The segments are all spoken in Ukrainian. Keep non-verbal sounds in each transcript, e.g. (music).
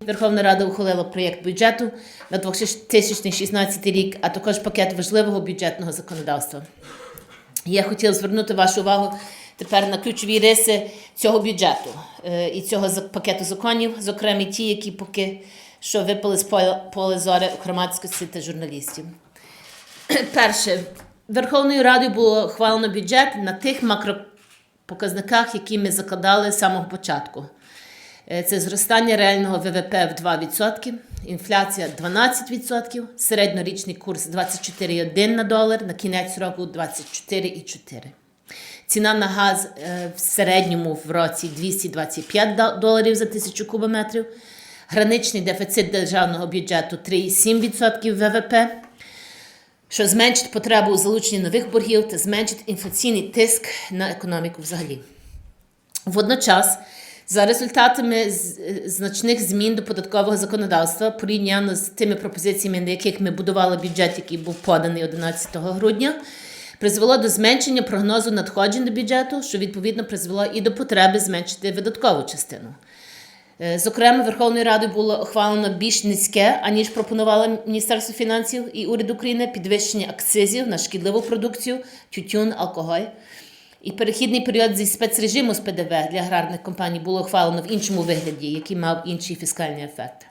Верховна Рада ухвалила проєкт бюджету на 2016 рік, а також пакет важливого бюджетного законодавства. Я хотіла звернути вашу увагу тепер на ключові риси цього бюджету е, і цього пакету законів, зокрема ті, які поки що випали з поля, зору громадськості та журналістів. (clears throat) Перше, Верховною Радою було ухвалено бюджет на тих макропоказниках, які ми закладали з самого початку. Е, Це зростання реального ВВП в 2%, інфляція 12%, середньорічний курс 24,1 на долар, на кінець року 24,4. Ціна на газ е, в середньому в році 225 доларів за тисячу кубометрів, граничний дефіцит державного бюджету 3,7% ВВП, що зменшить потребу у залученні нових боргів та зменшить інфляційний тиск на економіку взагалі. Водночас, за результатами значних змін до податкового законодавства, порівняно з тими пропозиціями, на яких ми будували бюджет, який був поданий 11 грудня, призвело до зменшення прогнозу надходжень до бюджету, що відповідно призвело і до потреби зменшити видаткову частину. Е, Зокрема, Верховною Радою було ухвалено більш низьке, аніж пропонувало Міністерство фінансів і уряд України, підвищення акцизів на шкідливу продукцію, тютюн, алкоголь. І перехідний період зі спецрежиму з ПДВ для аграрних компаній було ухвалено в іншому вигляді, який мав інший фіскальний ефект.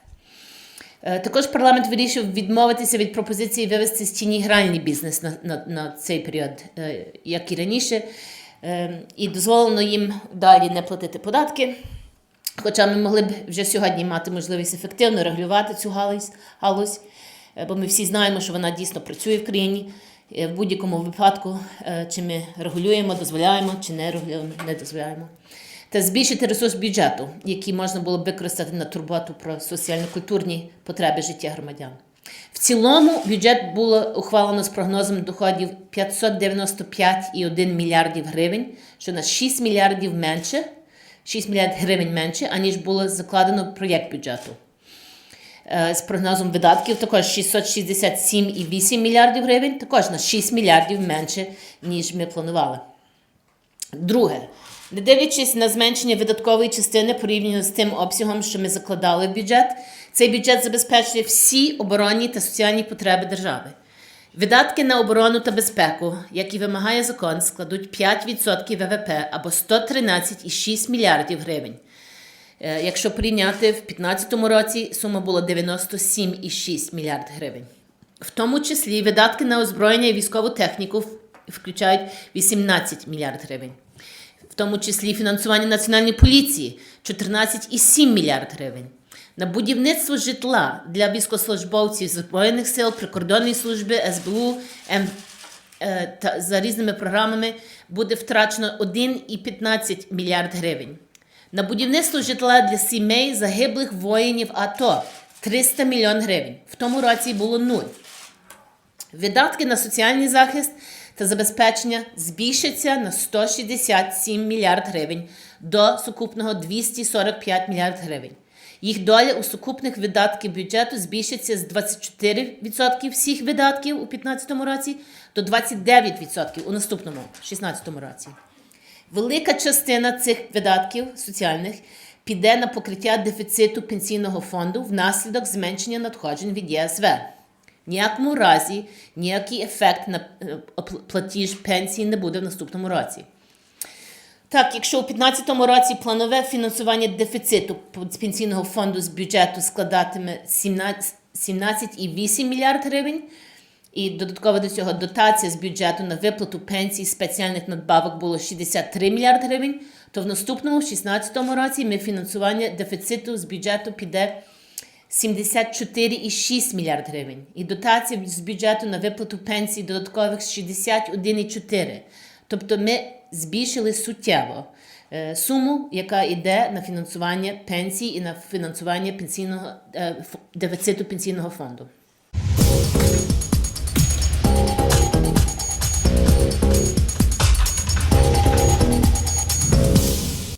Е, Також парламент вирішив відмовитися від пропозиції вивести з тіні гральний бізнес на, на, на цей період, е, як і раніше, Е, і дозволено їм далі не платити податки. Хоча ми могли б вже сьогодні мати можливість ефективно регулювати цю галузь, бо ми всі знаємо, що вона дійсно працює в країні. Е, В будь-якому випадку, е, чи ми регулюємо, дозволяємо, чи не регулюємо, не дозволяємо. Та збільшити ресурс бюджету, який можна було б використати на турботу про соціально-культурні потреби життя громадян. В цілому бюджет було ухвалено з прогнозом доходів 595,1 мільярдів гривень, що на 6 мільярдів менше, 6 мільярдів гривень менше, аніж було закладено в проєкт бюджету. Е, З прогнозом видатків також 667,8 мільярдів гривень, також на 6 мільярдів менше, ніж ми планували. Друге, не дивлячись на зменшення видаткової частини порівняно з тим обсягом, що ми закладали в бюджет, цей бюджет забезпечує всі оборонні та соціальні потреби держави. Видатки на оборону та безпеку, як і вимагає закон, складуть 5% ВВП або 113,6 мільярдів гривень. Е, Якщо порівняти в 2015 році, сума була 97,6 мільярд гривень. В тому числі видатки на озброєння і військову техніку включають 18 мільярд гривень. В тому числі фінансування національної поліції 14,7 мільярд гривень. На будівництво житла для військовослужбовців Збройних сил, прикордонної служби, СБУ, М, е, та за різними програмами буде втрачено 1,15 мільярд гривень. На будівництво житла для сімей загиблих воїнів АТО 300 мільйон гривень. В тому році було нуль. Видатки на соціальний захист та забезпечення збільшаться на 167 мільярд гривень до сукупного 245 мільярд гривень. Їх доля у сукупних видатків бюджету збільшиться з 24% всіх видатків у 2015 році до 29% у наступному 2016 році. Велика частина цих видатків соціальних піде на покриття дефіциту пенсійного фонду внаслідок зменшення надходжень від ЄСВ. Ніякому разі ніякий ефект на е, платіж пенсії не буде в наступному році. Так, якщо у 2015 році планове фінансування дефіциту пенсійного фонду з бюджету складатиме 17 17,8 мільярд гривень, і додатково до цього дотація з бюджету на виплату пенсій спеціальних надбавок було 63 мільярд гривень, то в наступному, в 2016 році, ми фінансування дефіциту з бюджету піде 74,6 мільярд гривень. І дотація з бюджету на виплату пенсій додаткових 61,4. Тобто ми збільшили суттєво е, суму, яка йде на фінансування пенсій і на фінансування пенсійного е, дефіциту пенсійного фонду.